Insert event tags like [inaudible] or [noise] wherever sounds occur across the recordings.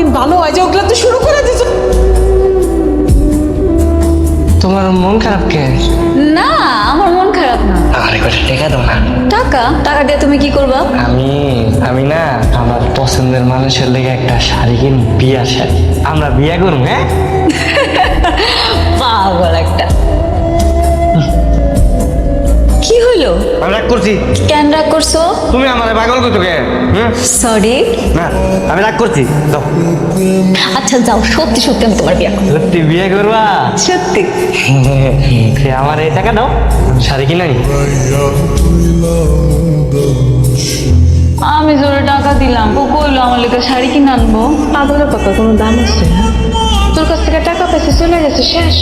দিন ভালো হয় যে ওগুলো তো শুরু করে দিছো। তোমার মন খারাপ কে? না আমার মন খারাপ না। আরে কটা টাকা দাও না। টাকা? টাকা দিয়ে তুমি কি করবা? আমি আমি না আমার পছন্দের মানুষের লেগে একটা শাড়ি কিন বিয়া শাড়ি। আমরা বিয়া করব হ্যাঁ? [laughs] রাগ করছ? তুমি আমার পাগল করছ কে? সরি না আমি রাগ করছি যাও। আচ্ছা যাও সত্যি সত্যি আমি তোমার বিয়ে করব। সত্যি বিয়ে করবা? সত্যি। সে আমার এই টাকা দাও শাড়ি কিনে আনি। আমি জোরে টাকা দিলাম ও কইলো আমার লেগে শাড়ি কিনে আনব। পাগলের কথা কোনো দাম আছে তোর কাছ থেকে টাকা পাইছে চলে গেছে শেষ।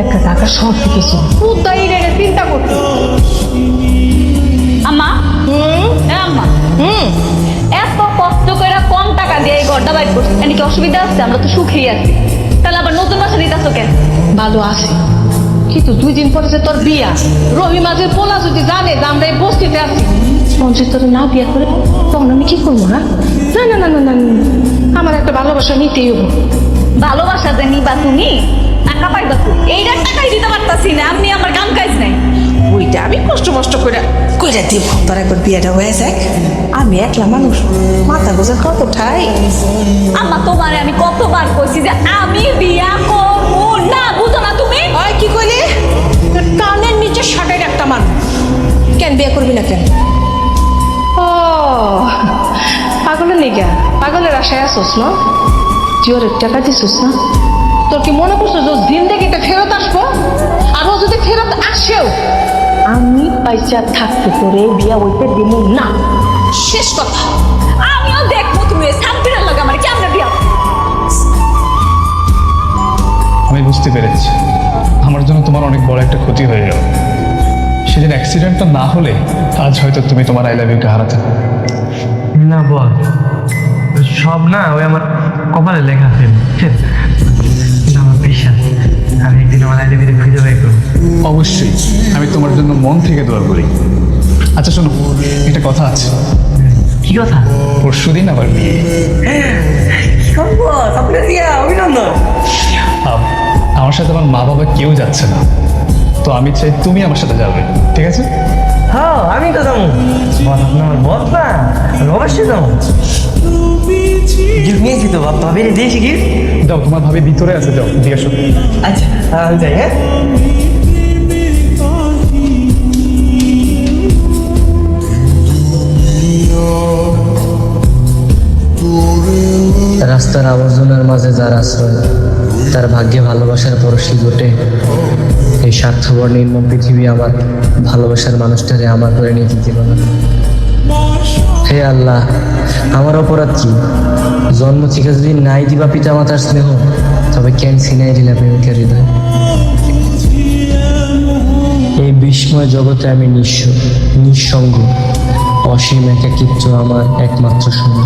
দেখা টাকা সব কিছু উদ্দাই রে চিন্তা করতে আম্মা? আম্মা। হুম? এত কষ্ট করে কম টাকা দিয়ে এই ঘরটা বাইর করছি। এনে কি অসুবিধা আছে আমরা তো সুখেই আছি। তাহলে আবার নতুন বাসা নিতেছো কেন? ভালো আছে। কিন্তু দুই দিন পরে যে তোর বিয়া রহিমাজের পোলা যদি জানে যে আমরা এই বস্তিতে আছি যদি তোর না বিয়া করে তখন আমি কি করব না না না না না না না। আমার একটা ভালোবাসা নিতেই হব। ভালোবাসা যে নিবা তুমি? টাকা পাইবা তুমি এইটার টাকাই দিতে পারতাছি না আপনি আমার কাম কাজ নাই। ওইটা আমি কষ্ট মষ্ট করে কইরা দিব তোর একবার বিয়েটা হয়ে যাক। আমি একলা মানুষ মাথা গোজা কত ঠাই। আম্মা তোমারে আমি কতবার কইছি যে আমি বিয়া করব না বুঝো না তুমি? ওই কি কইলি? কানের নিচে শাটাই একটা মান কেন বিয়ে করবি না কেন? ও পাগলের নিগা পাগলের আশায় আসোস না? তুই ওর টাকা দিছিস না? তোর কি মনে করছ যে জিন্দেগিতে ফেরত আসব? আর ও যদি ফেরত আসেও আমি পয়সা থাকতে তোরে বিয়া হইতে দিব না। শেষ কথা। আমিও দেখব তুমি সামপিনের লগে আমার কেমন বিয়া আমি বুঝতে পেরেছি। আমার জন্য তোমার অনেক বড় একটা ক্ষতি হয়ে গেল। সেদিন অ্যাক্সিডেন্টটা না হলে আজ হয়তো তুমি তোমার আই লাভ ইউকে হারাতে না। না বল। সব না ওই আমার কপালে লেখা ছিল মন থেকে দোয়া করি। আচ্ছা শোনো একটা কথা আছে। কি কথা? পরশু দিন আবার বিয়ে। অভিনন্দন? আমার সাথে আমার মা বাবা কেউ যাচ্ছে না। তো আমি চাই তুমি আমার সাথে যাবে ঠিক আছে? হ্যাঁ আমি তো যাব। বল না আমি অবশ্যই যাব। গিফট নিয়েছি তো ভাবির দিয়েছি গিফট যাও তোমার ভাবি ভিতরে আছে যাও দিয়ে আসো। আচ্ছা আমি যাই হ্যাঁ। রাস্তার আবর্জনার মাঝে যার আশ্রয়, তার ভাগ্যে ভালোবাসার পরশি ঘটে। এই স্বার্থপর নির্মম পৃথিবী আমার, ভালোবাসার মানুষটারে আমার করে নিয়ে দিল না। হে আল্লাহ, আমার অপরাধ কি? জন্ম থেকে যদি নাই দিবা পিতা মাতার স্নেহ, তবে কেন সিনাই দিলা প্রেমিকের হৃদয়? এই বিস্ময় জগতে আমি নিঃস্ব, নিঃসঙ্গ, অসীম একাকিত্ব আমার একমাত্র সঙ্গ।